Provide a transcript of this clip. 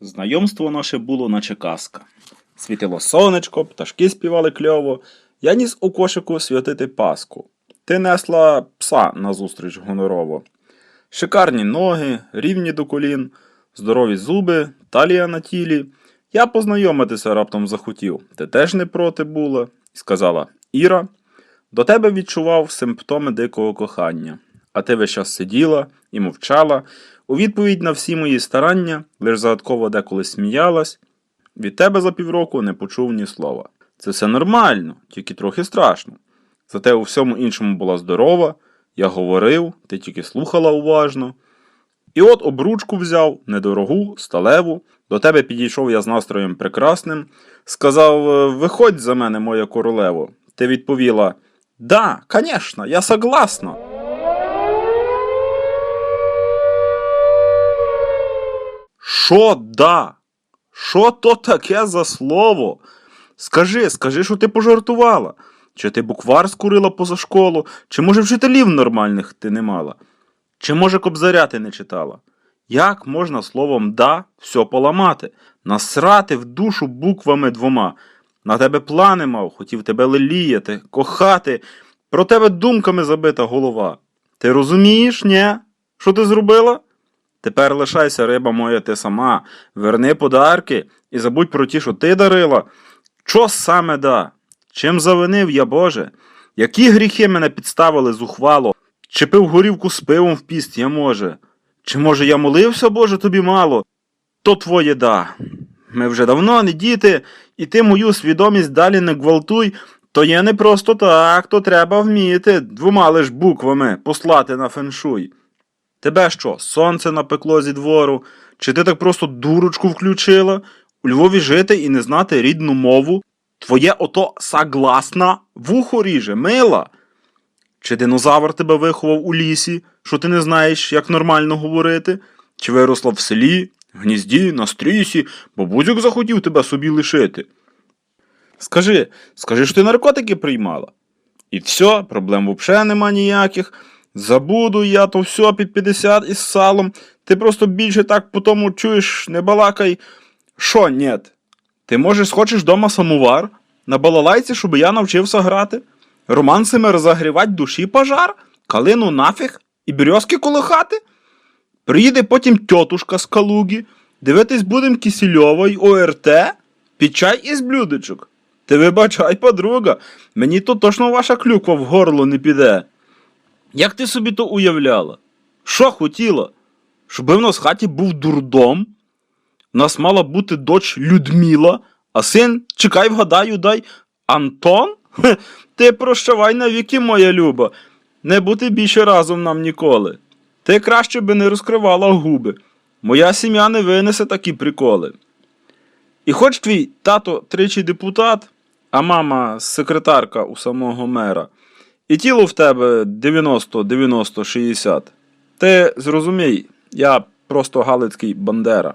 Знайомство наше було наче казка. Світило сонечко, пташки співали кльово. Я ніс у кошику святити Пасху. Ти несла пса назустріч гонорово. Шикарні ноги, рівні до колін, здорові зуби, талія на тілі. Я познайомитися раптом захотів. Ти теж не проти була, сказала Іра, до тебе відчував симптоми дикого кохання, а ти весь час сиділа і мовчала. У відповідь на всі мої старання, лиш загадково деколи сміялась. Від тебе за півроку не почув ні слова. Це все нормально, тільки трохи страшно. Зате у всьому іншому була здорова, я говорив, ти тільки слухала уважно. І от обручку взяв, недорогу, сталеву, до тебе підійшов я з настроєм прекрасним, сказав: «Е, Виходь за мене, моя королево. Ти відповіла: Да, конечно, я согласна. Що да? Що то таке за слово? Скажи, скажи, що ти пожартувала. Чи ти буквар скурила поза школу, чи може вчителів нормальних ти не мала? Чи може кобзаря ти не читала? Як можна словом да все поламати, насрати в душу буквами двома? На тебе плани мав, хотів тебе леліяти, кохати, про тебе думками забита голова. Ти розумієш, ні? Що ти зробила? Тепер лишайся, риба моя, ти сама, верни подарки і забудь про ті, що ти дарила. Що саме да? Чим завинив я, Боже? Які гріхи мене підставили зухвало? Чи пив горівку з пивом в піст я може? Чи може я молився, Боже, тобі мало? То твоє да. Ми вже давно не діти, і ти мою свідомість далі не гвалтуй, то є не просто так, то треба вміти двома лиш буквами послати на феншуй. Тебе що, сонце напекло зі двору? Чи ти так просто дурочку включила? У Львові жити і не знати рідну мову? Твоє ото согласна вухо ріже, мила. Чи динозавр тебе виховав у лісі, що ти не знаєш, як нормально говорити? Чи виросла в селі, гнізді, на стрісі, бо будь-як захотів тебе собі лишити? Скажи, скажи, що ти наркотики приймала? І все, проблем взагалі нема ніяких. Забуду я то все під 50 із салом. Ти просто більше так по тому чуєш, не балакай. Що, нет? Ти можеш схочеш дома самовар? На балалайці, щоб я навчився грати? Романсами розогрівать душі пожар? Калину нафіг? І березки колихати? Приїде потім тьотушка з Калуги, дивитись будем Кисельова й ОРТ, під чай із блюдечок. Ти вибачай, подруга, мені то точно ваша клюква в горло не піде. Як ти собі то уявляла? Що хотіла? Щоби в нас в хаті був дурдом? У нас мала бути доч Людмила, а син, чекай, вгадаю, дай Антон? Ти прощавай навіки, моя люба, не бути більше разом нам ніколи. Ти краще би не розкривала губи. Моя сім'я не винесе такі приколи. І хоч твій тато тричі депутат, а мама секретарка у самого мера, і тіло в тебе 90, 90, 60. Ти зрозумій, я просто галицький бандера.